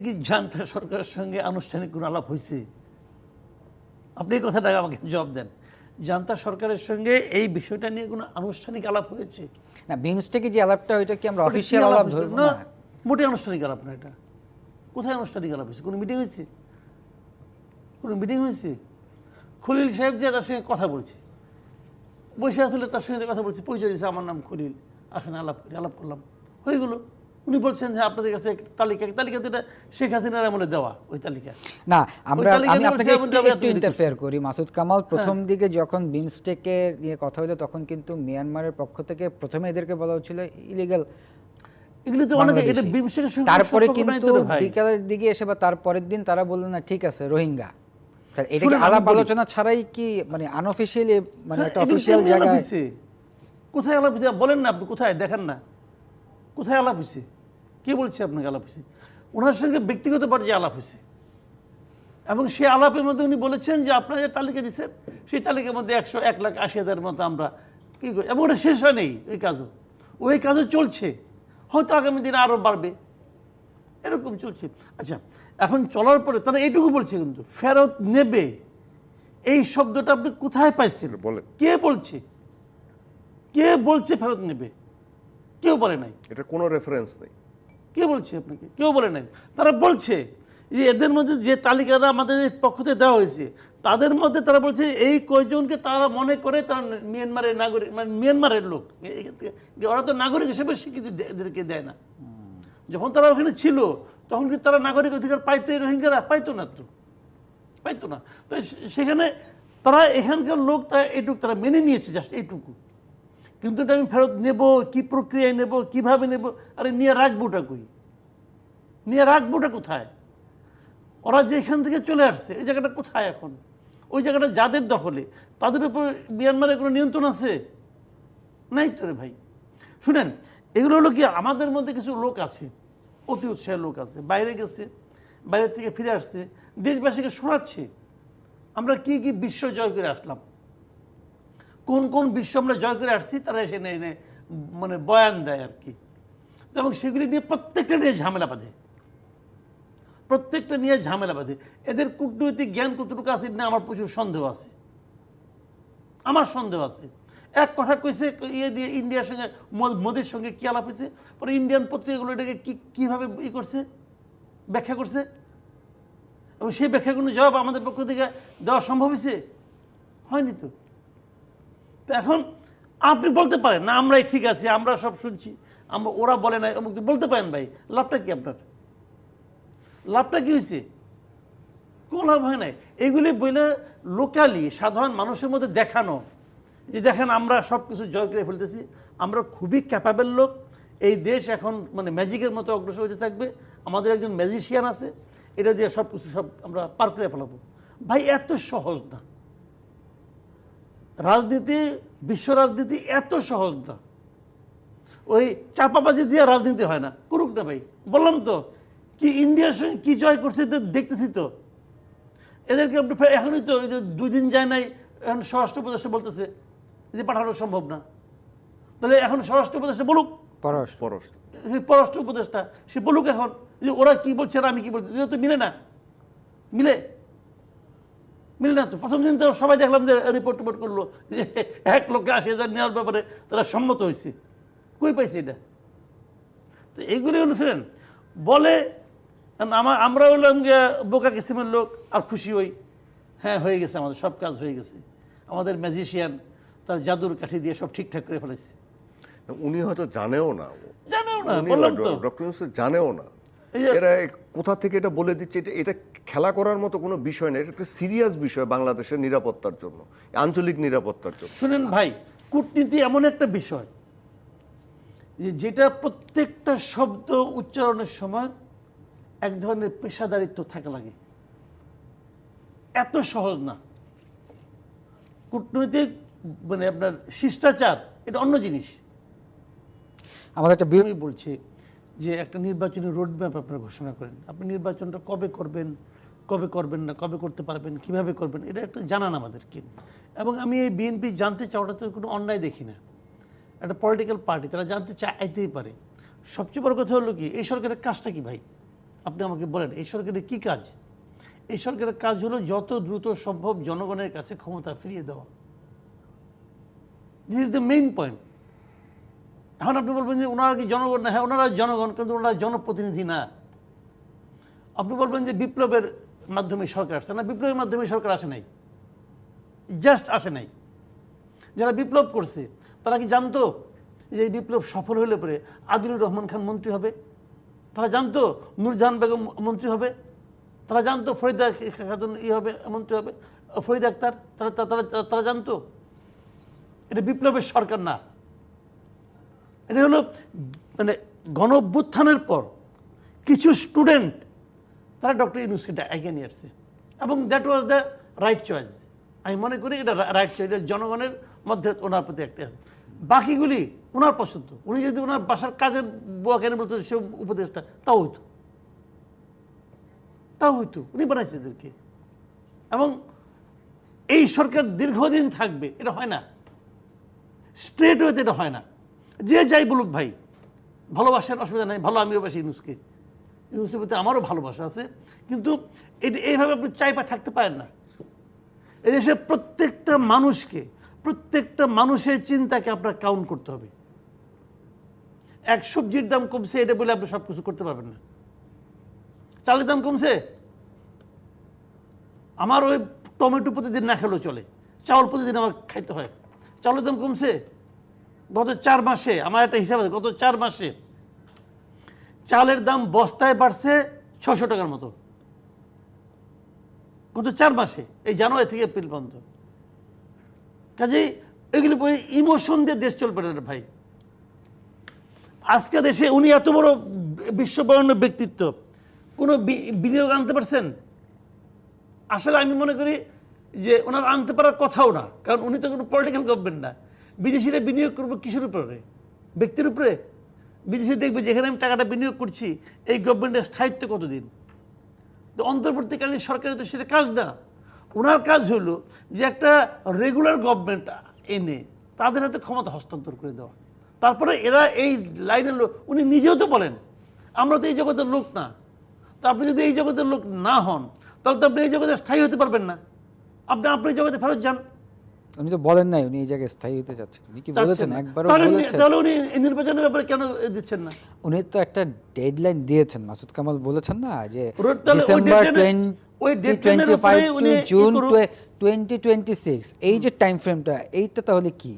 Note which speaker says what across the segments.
Speaker 1: কি জান্তা সরকারের সঙ্গে আনুষ্ঠানিক কোনো আলাপ হয়েছে আপনি এই কথাটা আমাকে জবাব দেন। জান্তা সরকারের সঙ্গে এই বিষয়টা নিয়ে কোনো আনুষ্ঠানিক আলাপ হয়েছে?
Speaker 2: না বিমস্টেকে যে আলাপটা ওইটা কি আমরা অফিসিয়াল
Speaker 1: আলাপ?
Speaker 2: ধরবো
Speaker 1: না
Speaker 2: না।
Speaker 1: মোটে আনুষ্ঠানিক আলাপ না এটা। কোথায় আনুষ্ঠানিক আলাপ হয়েছে? কোনো মিটিং হয়েছে? কোনো মিটিং হয়েছে? খলিল সাহেব যে তার সঙ্গে কথা বলছে। বসে আসলে তার সঙ্গে কথা বলছে পরিচয় দিয়েছে। আমার নাম খলিল। আসেন আলাপ করি আলাপ করলাম। হয়ে গেলো। উনি বলছেন যে আপনাদের কাছে তালিকা তালিকা এটা শেখ হাসিনার আমলে দেওয়া ওই তালিকা।
Speaker 2: না আমরা আমি আপনাকে একটু ইন্টারফেয়ার করি মাসুদ কামাল।
Speaker 1: হ্যাঁ।
Speaker 2: প্রথম দিকে যখন বিমস্টেকে নিয়ে কথা হলো তখন কিন্তু মিয়ানমারের পক্ষ থেকে প্রথমে এদেরকে বলা হচ্ছিল ইলিগাল তারপরে কিন্তু বিকালের দিকে এসে বা তারপরের দিন তারা বললেন না ঠিক আছে রোহিঙ্গা। এটা কি আলাপ আলোচনা ছাড়াই কি মানে আনঅফিসিয়ালি মানে
Speaker 1: হ্যাঁ,
Speaker 2: একটা অফিসিয়াল জায়গায়?
Speaker 1: কোথায় আলাপ বলেন না আপনি কোথায়? দেখেন না। কোথায় আলাপ হয়েছে? কে বলছে আপনাকে আলাপ হয়েছে? ওনার সঙ্গে ব্যক্তিগত পর্যায়ে আলাপ হয়েছে। এবং সে আলাপের মধ্যে উনি বলেছেন যে আপনারা যে তালিকা দিচ্ছেন সেই তালিকার মধ্যে একশো এক লাখ আশি হাজারের মতো আমরা কী করি? এবং ওটা শেষ হয় নেই ওই কাজও। ওই কাজও চলছে। হয়তো আগামী দিনে আরও বাড়বে। এরকম চলছে। আচ্ছা এখন চলার পরে তারা এইটুকু বলছে কিন্তু ফেরত নেবে। এই শব্দটা আপনি কোথায় পাইছেন?
Speaker 3: বলেন।
Speaker 1: কে বলছে? কে বলছে ফেরত নেবে? কেউ বলে নাই।
Speaker 3: এটা কোনো রেফারেন্স নেই।
Speaker 1: কে বলছে আপনাকে? কেউ বলে নাই। তারা বলছে যে এদের মধ্যে যে তালিকাটা আমাদের পক্ষ থেকে দেওয়া হয়েছে তাদের মধ্যে তারা বলছে এই কয়জনকে তারা মনে করে তারা মিয়ানমারের নাগরিক মানে মিয়ানমারের লোক। এখান থেকে ওরা তো নাগরিক হিসেবে স্বীকৃতি এদেরকে দেয় না। যখন তারা ওখানে ছিল তখন কি তারা নাগরিক অধিকার পাইতো এই রোহিঙ্গারা? পাইতো না তো। পাইতো না। তো সেখানে তারা এখানকার লোক তারা এইটুকু তারা মেনে নিয়েছে জাস্ট এইটুকু। কিন্তু এটা আমি ফেরত নেব, কি প্রক্রিয়ায় নেব, কীভাবে নেব? আরে নিয়ে রাখবোটা কই? নিয়ে রাখবোটা কোথায়? ওরা যে এখান থেকে চলে আসছে, এই জায়গাটা কোথায় এখন? ওই জায়গাটা যাদের দখলে, তাদের উপর মিয়ানমারের কোনো নিয়ন্ত্রণ আছে? নাই তো রে ভাই। শুনেন, এগুলো হলো কি, আমাদের মধ্যে কিছু লোক আছে, অতি উৎসাহের লোক আছে, বাইরে গেছে, বাইরে থেকে ফিরে আসছে, দেশবাসীকে শোনাচ্ছে, আমরা কি কি বিশ্ব জয় করে আসলাম। কোন কোন বিশ্ব আমরা জয় করে আসছি, তারা এসে এনে এনে মানে বয়ান দেয় আর কি। এবং সেগুলি নিয়ে প্রত্যেকটা নিয়ে ঝামেলা বাঁধে। প্রত্যেকটা নিয়ে ঝামেলা বাঁধে। এদের কূটনৈতিক জ্ঞান কতটুকু আছে না আমার প্রচুর সন্দেহ আছে। আমার সন্দেহ আছে। এক কথা কইছে ইয়ে দিয়ে ইন্ডিয়ার সঙ্গে মোদির সঙ্গে কি আলাপ হয়েছে? পরে ইন্ডিয়ান পত্রিকাগুলো এটাকে কি, কীভাবে ই করছে? ব্যাখ্যা করছে? এবং সেই ব্যাখ্যাগুলো জবাব আমাদের পক্ষ থেকে দেওয়া সম্ভব হয়েছে? হয়নি তো। তো এখন আপনি বলতে পারেন, না, আমরাই ঠিক আছি, আমরা সব শুনছি, আমরা, ওরা বলে না অমুক বলতে পারেন ভাই, লাভটা কি আপনার? লাভটা কি হয়েছে? কোনো লাভ হয় নাই। এগুলি বলে লোকালি সাধারণ মানুষের মধ্যে দেখানো, যে দেখেন আমরা সব কিছু জয় করে ফেলতেছি, আমরা খুবই ক্যাপাবেল লোক, এই দেশ এখন মানে ম্যাজিকের মতো অগ্রসর হতে থাকবে, আমাদের একজন ম্যাজিশিয়ান আছে, এটা দিয়ে সব কিছু সব আমরা পার করে ফেলাবো। ভাই, এত সহজ না। রাজনীতি বিশ্ব রাজনীতি এত সহজ না। ওই চাপাবাজি দিয়ে রাজনীতি হয় না। করুক না ভাই। বললাম তো কি ইন্ডিয়ার সঙ্গে কি জয় করছে তো দেখতেছি তো। এদেরকে আপনি এখনই তো ওই যে দুই দিন যায় নাই এখন স্বরাষ্ট্র উপদেষ্টা বলতেছে যে পাঠানো সম্ভব না। তাহলে এখন স্বরাষ্ট্র উপদেষ্টা বলুক।
Speaker 2: পরশ
Speaker 3: পররাষ্ট্র
Speaker 1: পররাষ্ট্র উপদেষ্টা সে বলুক এখন যে ওরা কি বলছে আর আমি কি বলছি এটা তো মিলে না। মিলে? মিলে না তো। প্রথম দিন তো সবাই দেখলাম যে রিপোর্ট টিপোর্ট করল। যে এক লক্ষ আশি হাজার নেওয়ার ব্যাপারে তারা সম্মত হয়েছে। কই পাইছে এটা? তো এইগুলি শুনেন বলে আমার আমরা গিয়া বোকা কিসিমের লোক আর খুশি হই। হ্যাঁ হয়ে গেছে আমাদের সব কাজ হয়ে গেছে। আমাদের ম্যাজিশিয়ান তার জাদুর কাঠি দিয়ে সব ঠিকঠাক করে ফেলেছে।
Speaker 3: উনি হয়তো জানেও না।
Speaker 1: জানেও না
Speaker 3: ডক্টর জানেও না। এরা কোথা থেকে এটা বলে দিচ্ছে? এটা এটা খেলা করার মতো কোনো বিষয় নেই এটা একটা সিরিয়াস বিষয় বাংলাদেশের নিরাপত্তার জন্য আঞ্চলিক নিরাপত্তার জন্য।
Speaker 1: শুনেন ভাই কূটনীতি এমন একটা বিষয় যে যেটা প্রত্যেকটা শব্দ উচ্চারণের সময় এক ধরনের পেশাদারিত্ব থাকা লাগে। এত সহজ না। কূটনৈতিক মানে আপনার শিষ্টাচার এটা অন্য জিনিস।
Speaker 2: আমাদের একটা
Speaker 1: বলছি যে একটা নির্বাচনী রোডম্যাপ আপনারা ঘোষণা করেন। আপনি নির্বাচনটা কবে করবেন কবে করবেন না, কবে করতে পারবেন, কীভাবে করবেন, এটা একটু জানান আমাদেরকে। এবং আমি এই বিএনপি জানতে চাওয়াটাতে কোনো অন্যায় দেখি না। একটা পলিটিক্যাল পার্টি তারা জানতে চাইতেই পারে। সবচেয়ে বড় কথা হলো কি, এই সরকারের কাজটা কি ভাই? আপনি আমাকে বলেন, এই সরকারের কি কাজ? এই সরকারের কাজ হলো যত দ্রুত সম্ভব জনগণের কাছে ক্ষমতা ফিরিয়ে দেওয়া। This is the main point এখন আপনি বলবেন যে ওনারা কি জনগণ না? হ্যাঁ ওনারা জনগণ, কিন্তু ওনারা জনপ্রতিনিধি না। আপনি বলবেন যে বিপ্লবের মাধ্যমে সরকার আসছে না বিপ্লবের মাধ্যমে সরকার আসে নাই। জাস্ট আসে নাই। যারা বিপ্লব করছে, তারা কি জানতো যে এই বিপ্লব সফল হলে পরে আদিলুর রহমান খান মন্ত্রী হবে? তারা জানতো নূরজাহান বেগম মন্ত্রী হবে? তারা জানতো ফরিদা খাতুন ই হবে, মন্ত্রী হবে? ফরিদ আক্তার, তারা, তারা- তারা তারা জানতো? এটা বিপ্লবের সরকার না। এটা হলো মানে গণ অভ্যুত্থানের পর কিছু স্টুডেন্ট, তারা ডক্টর ইউনুসকে এগিয়ে নিয়ে আসছে। এবং that was the right choice আমি মনে করি এটা রাইট চয়েস জনগণের মধ্যে ওনার প্রতি একটা বাকিগুলি ওনার পছন্দ। উনি যদি ওনার বাসার কাজের বুয়া কেন বলতো, সে উপদেশটা তাও হইতো। তাও হইতো। উনি বানাইছে এদেরকে। এবং এই সরকার দীর্ঘদিন থাকবে, এটা হয় না। স্ট্রেট ওয়েতে এটা হয় না। যে যাই বলুক ভাই, ভালোবাসার অসুবিধা নাই, ভালো আমিও বাসি ইউনুসকে। ইউনুসের প্রতি আমারও ভালোবাসা আছে, কিন্তু এটা এইভাবে আপনি চাইপা থাকতে পারেন না। এদেশে প্রত্যেকটা মানুষকে, প্রত্যেকটা মানুষের চিন্তাকে আপনার কাউন্ট করতে হবে। এক সবজির দাম কমছে, এটা বলে আপনি সব কিছু করতে পারবেন না। চালের দাম কমছে? আমার ওই টমেটো প্রতিদিন না খেলেও চলে। চাউল প্রতিদিন আমার খাইতে হয়। চাউলের দাম কমছে? গত চার মাসে, আমার একটা হিসাব আছে, গত চার মাসে চালের দাম বস্তায় বাড়ছে ছশো টাকার মতো। গত চার মাসে, এই জানুয়ারি থেকে এপ্রিল পর্যন্ত। কাজেই এগুলি ইমোশন দিয়ে দেশ চলবে না ভাই। আজকে দেশে উনি এত বড় বিশ্ববরণ্য ব্যক্তিত্ব। কোনো বিনিয়োগ আনতে পারছেন? আসলে আমি মনে করি যে ওনার আনতে পারার কথাও না, কারণ উনি তো কোনো পলিটিক্যাল গভর্নমেন্ট না। বিদেশিরা বিনিয়োগ করব কিসের উপরে? ব্যক্তির উপরে? বিদেশি দেখবে যেখানে আমি টাকাটা বিনিয়োগ করছি, এই গভর্নমেন্টের স্থায়িত্ব কতদিন? তো অন্তর্বর্তীকালীন সরকারের তো সেটা কাজ না। ওনার কাজ হলো যে একটা রেগুলার গভর্নমেন্ট এনে তাদের হাতে ক্ষমতা হস্তান্তর করে দেওয়া। তারপরে এরা এই লাইনের লোক, উনি নিজেও তো বলেন, আমরা তো এই জগতের লোক না। তো আপনি যদি এই জগতের লোক না হন, তাহলে তো আপনি এই জগতে স্থায়ী হতে পারবেন না। আপনি আপনি জগতে ফেরত যান।
Speaker 2: উনি তো বলেন নাই উনি এই জায়গায় স্থায়ী হতে চাচ্ছেন। উনি কি বলেছেন? একবারও বলেছেন।
Speaker 1: তাহলে উনি নির্বাচনের ব্যাপারে কেন দিচ্ছেন না?
Speaker 2: উনি তো একটা ডেডলাইন দিয়েছেন মাসুদ কামাল বলেছেন না যে ডিসেম্বর
Speaker 1: deadline- ওই
Speaker 2: টোয়েন্টি
Speaker 1: deadline-এর
Speaker 2: টোয়েন্টি ফাইভ
Speaker 1: উপরে
Speaker 2: টু
Speaker 1: উনি ই
Speaker 2: জুন
Speaker 1: করুক।
Speaker 2: টোয়েন্টি টোয়েন্টি সিক্স এই যে টাইম ফ্রেমটা এইটা তাহলে কি?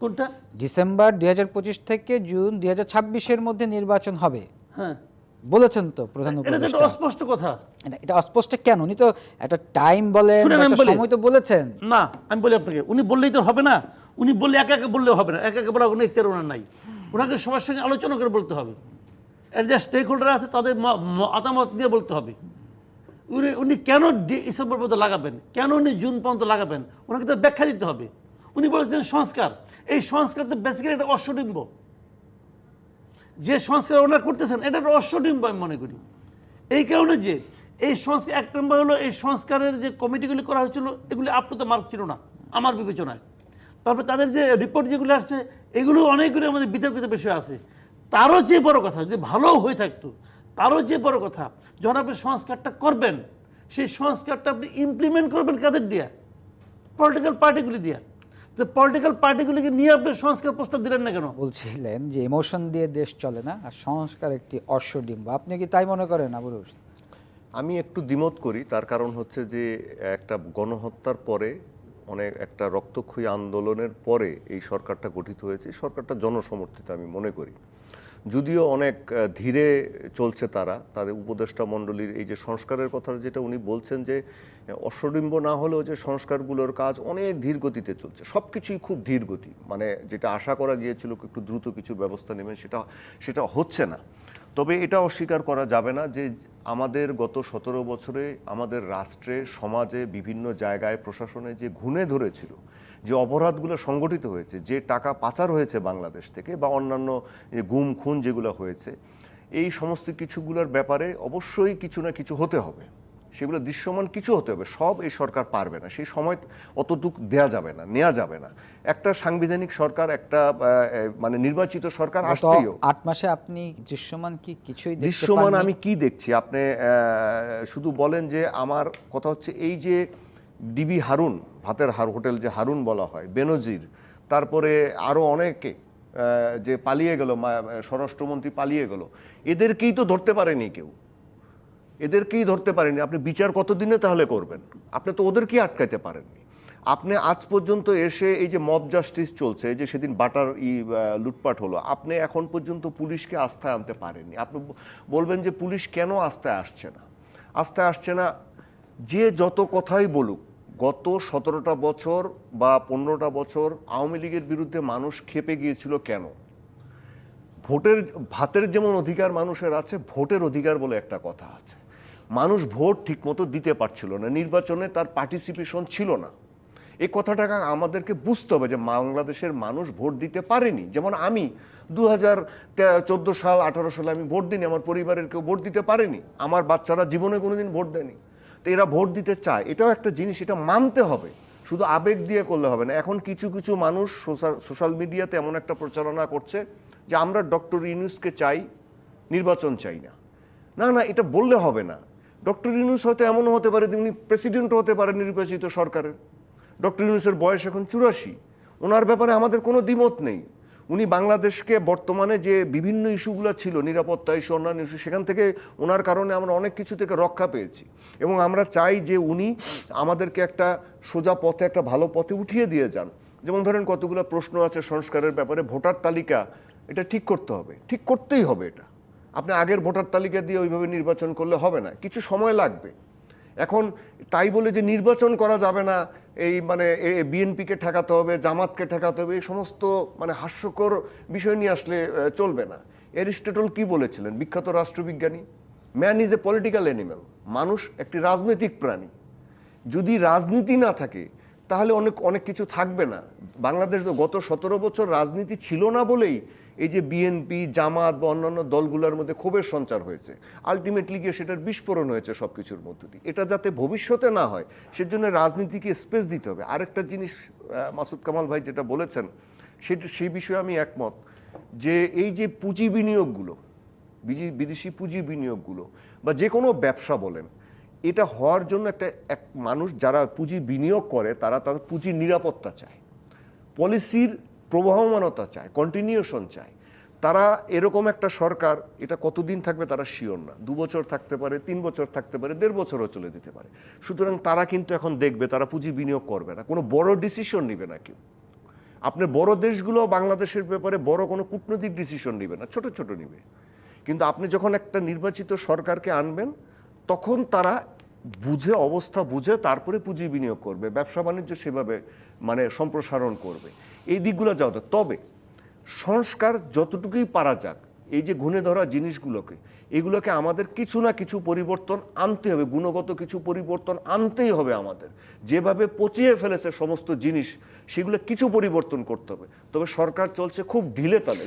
Speaker 1: কোনটা?
Speaker 2: ডিসেম্বর দুই হাজার পঁচিশ থেকে জুন দুই হাজার ছাব্বিশের মধ্যে নির্বাচন হবে।
Speaker 1: হ্যাঁ।
Speaker 2: বলেছেন তো প্রধান উপদেষ্টা।
Speaker 1: অস্পষ্ট কথা।
Speaker 2: এটা- অস্পষ্ট কেন? উনি তো একটা টাইম বলেন। সময় তো বলেছেন।
Speaker 1: না আমি বলি আপনাকে উনি বললেই তো হবে না। উনি বললে একা একা বললেও হবে না। একা একা বলা কোনো ইত্যাদি ওনার নাই। ওনাকে সবার সঙ্গে আলোচনা করে বলতে হবে। এর যে স্টেক হোল্ডার আছে তাদের মতামত নিয়ে বলতে হবে। উনি উনি কেন ডিসেম্বর পর্যন্ত লাগাবেন? কেন উনি জুন পর্যন্ত লাগাবেন? ওনাকে তো ব্যাখ্যা দিতে হবে। উনি বলেছেন সংস্কার। এই সংস্কার তো বেসিক্যালি একটা অশ্বডিম্ব যে সংস্কার ওনারা করতেছেন, এটা অশ্বডিম্ব আমি মনে করি। এই কারণে যে এই সংস্কার, এক নম্বর হলো এই সংস্কারের যে কমিটিগুলি করা হয়েছিল, এগুলি আপ্লুত মার্ক ছিল না, আমার বিবেচনায়। তারপরে তাদের যে রিপোর্ট যেগুলো আসছে, এগুলো অনেকগুলো আমাদের বিতর্কিত বিষয় আছে। তারও যে বড় কথা, যদি ভালো হয়ে থাকতো, তারও যে বড় কথা, যখন আপনি সংস্কারটা করবেন, সেই সংস্কারটা আপনি ইমপ্লিমেন্ট করবেন কাদের দিয়া? পলিটিক্যাল পার্টিগুলি দিয়া। তো পলিটিক্যাল পার্টিগুলিকে নিয়ে আপনি সংস্কার প্রস্তাব দিলেন না কেন?
Speaker 2: বলছিলেন যে ইমোশন দিয়ে দেশ চলে না আর সংস্কার একটি অশ্বডিম্ব আপনি কি তাই মনে করেন আবুল
Speaker 3: আমি একটু দ্বিমত করি তার কারণ হচ্ছে যে একটা গণহত্যার পরে অনেক একটা রক্তক্ষয়ী আন্দোলনের পরে এই সরকারটা গঠিত হয়েছে। এই সরকারটা জনসমর্থিত আমি মনে করি। যদিও অনেক ধীরে চলছে তারা, তাদের উপদেষ্টা মণ্ডলীর এই যে সংস্কারের কথা যেটা উনি বলছেন যে অশ্বডিম্ব না হলেও যে সংস্কারগুলোর কাজ অনেক ধীর গতিতে চলছে সব কিছুই খুব ধীর গতি মানে যেটা আশা করা গিয়েছিল একটু দ্রুত কিছু ব্যবস্থা নেবেন, সেটা সেটা হচ্ছে না। তবে এটা অস্বীকার করা যাবে না যে, আমাদের গত সতেরো বছরে আমাদের রাষ্ট্রে, সমাজে বিভিন্ন জায়গায় প্রশাসনে যে ঘুণে ধরেছিল যে অপরাধগুলো সংগঠিত হয়েছে যে টাকা পাচার হয়েছে বাংলাদেশ থেকে বা অন্যান্য যে গুম খুন যেগুলো হয়েছে এই সমস্ত কিছুগুলোর ব্যাপারে অবশ্যই কিছু না কিছু হতে হবে। সেগুলো দৃশ্যমান কিছু হতে হবে। সব এই সরকার পারবে না। সেই সময় অতটুক দেয়া যাবে না নেওয়া যাবে না। একটা সাংবিধানিক সরকার একটা মানে নির্বাচিত সরকার হবে।
Speaker 2: আট মাসে আপনি দৃশ্যমান কি কিছুই
Speaker 3: দৃশ্যমান আমি কি দেখছি? আপনি শুধু বলেন যে আমার কথা হচ্ছে এই যে ডিবি হারুন ভাতের হার, হোটেল যে হারুন বলা হয়, বেনজির, তারপরে আরও অনেকে যে পালিয়ে গেল স্বরাষ্ট্রমন্ত্রী পালিয়ে গেল, এদেরকেই তো ধরতে পারেনি কেউ। এদেরকেই ধরতে পারেনি। আপনি বিচার কতদিনে তাহলে করবেন? আপনি তো ওদেরকেই আটকাইতে পারেননি। আপনি আজ পর্যন্ত এসে এই যে মব জাস্টিস চলছে যে সেদিন বাটার ই লুটপাট হলো, আপনি এখন পর্যন্ত পুলিশকে আস্থায় আনতে পারেননি। আপনি বলবেন যে পুলিশ কেন আস্থায় আসছে না? আস্থায় আসছে না যে যত কথাই বলুক গত সতেরোটা বছর বা পনেরোটা বছর আওয়ামী লীগের বিরুদ্ধে মানুষ খেপে গিয়েছিল কেন? ভোটের, ভাতের যেমন অধিকার মানুষের আছে, ভোটের অধিকার বলে একটা কথা আছে। মানুষ ভোট ঠিকমতো দিতে পারছিল না, নির্বাচনে তার পার্টিসিপেশন ছিল না। এই কথাটাকে আমাদেরকে বুঝতে হবে যে বাংলাদেশের মানুষ ভোট দিতে পারেনি। যেমন আমি দু হাজার চোদ্দ সাল, আঠারো সালে আমি ভোট দিইনি, আমার পরিবারের কেউ ভোট দিতে পারেনি। আমার বাচ্চারা জীবনে কোনোদিন ভোট দেয়নি। তো এরা ভোট দিতে চায়। এটাও একটা জিনিস, এটা মানতে হবে। শুধু আবেগ দিয়ে করলে হবে না। এখন কিছু কিছু মানুষ সোশ্যাল মিডিয়াতে এমন একটা প্রচারণা করছে যে আমরা ডক্টর ইউনুসকে চাই, নির্বাচন চাই না। না না, এটা বললে হবে না। ডক্টর ইউনুস হয়তো এমনও হতে পারে তিনি প্রেসিডেন্টও হতে পারে নির্বাচিত সরকারের। ডক্টর ইউনুসের বয়স এখন চুরাশি। ওনার ব্যাপারে আমাদের কোনো দ্বিমত নেই। উনি বাংলাদেশকে বর্তমানে যে বিভিন্ন ইস্যুগুলো ছিল, নিরাপত্তা ইস্যু, অন্যান্য ইস্যু, সেখান থেকে ওনার কারণে আমরা অনেক কিছু থেকে রক্ষা পেয়েছি। এবং আমরা চাই যে উনি আমাদেরকে একটা সোজা পথে, একটা ভালো পথে উঠিয়ে দিয়ে যান। যেমন ধরেন কতগুলো প্রশ্ন আছে সংস্কারের ব্যাপারে, ভোটার তালিকা, এটা ঠিক করতে হবে। ঠিক করতেই হবে এটা। আপনি আগের ভোটার তালিকা দিয়ে ওইভাবে নির্বাচন করলে হবে না। কিছু সময় লাগবে। এখন তাই বলে যে নির্বাচন করা যাবে না, এই মানে বিএনপিকে ঠেকাতে হবে, জামাতকে ঠেকাতে হবে, এই সমস্ত মানে হাস্যকর বিষয় নিয়ে আসলে চলবে না। এরিস্টটল কি বলেছিলেন? বিখ্যাত রাষ্ট্রবিজ্ঞানী man is a political animal মানুষ একটি রাজনৈতিক প্রাণী। যদি রাজনীতি না থাকে, তাহলে অনেক অনেক কিছু থাকবে না। বাংলাদেশ গত সতেরো বছর রাজনীতি ছিল না বলেই এই যে বিএনপি জামাত বা অন্যান্য দলগুলোর মধ্যে ক্ষোভের সঞ্চার হয়েছে আলটিমেটলি গিয়ে সেটার বিস্ফোরণ হয়েছে সব কিছুর মধ্য দিয়ে। এটা যাতে ভবিষ্যতে না হয়, সেজন্য রাজনীতিকে স্পেস দিতে হবে। আরেকটা জিনিস মাসুদ কামাল ভাই যেটা বলেছেন, সেটা সেই বিষয়ে আমি একমত যে এই যে পুঁজি বিনিয়োগগুলো বিদেশি পুঁজি বিনিয়োগগুলো বা যে কোনো ব্যবসা বলেন, এটা হওয়ার জন্য একটা, এক মানুষ যারা পুঁজি বিনিয়োগ করে, তারা তাদের পুঁজির নিরাপত্তা চায়। পলিসির প্রবাহমানতা চায় কন্টিনিউশন চায় তারা এরকম একটা সরকার, এটা কতদিন থাকবে তারা শিওর না। দু বছর থাকতে পারে, তিন বছর থাকতে পারে, দেড় বছরও চলে যেতে পারে। সুতরাং তারা কিন্তু এখন দেখবে, তারা পুঁজি বিনিয়োগ করবে না। কোনো বড় ডিসিশন নেবে না কেউ। আপনার বড় দেশগুলো, বাংলাদেশের ব্যাপারে বড় কোনো কূটনৈতিক ডিসিশন নেবে না, ছোট ছোট নেবে। কিন্তু আপনি যখন একটা নির্বাচিত সরকারকে আনবেন, তখন তারা বুঝে, অবস্থা বুঝে, তারপরে পুঁজি বিনিয়োগ করবে। ব্যবসা বাণিজ্য সেভাবে মানে সম্প্রসারণ করবে। এই দিকগুলো যাওয়া দরকার তবে সংস্কার যতটুকুই পারা যাক, এই যে ঘুণে ধরা জিনিসগুলোকে, এগুলোকে আমাদের কিছু না কিছু পরিবর্তন আনতে হবে, গুণগত কিছু পরিবর্তন আনতেই হবে আমাদের। যেভাবে পচিয়ে ফেলেছে সমস্ত জিনিস, সেগুলো কিছু পরিবর্তন করতে হবে। তবে সরকার চলছে খুব ঢিলে তালে।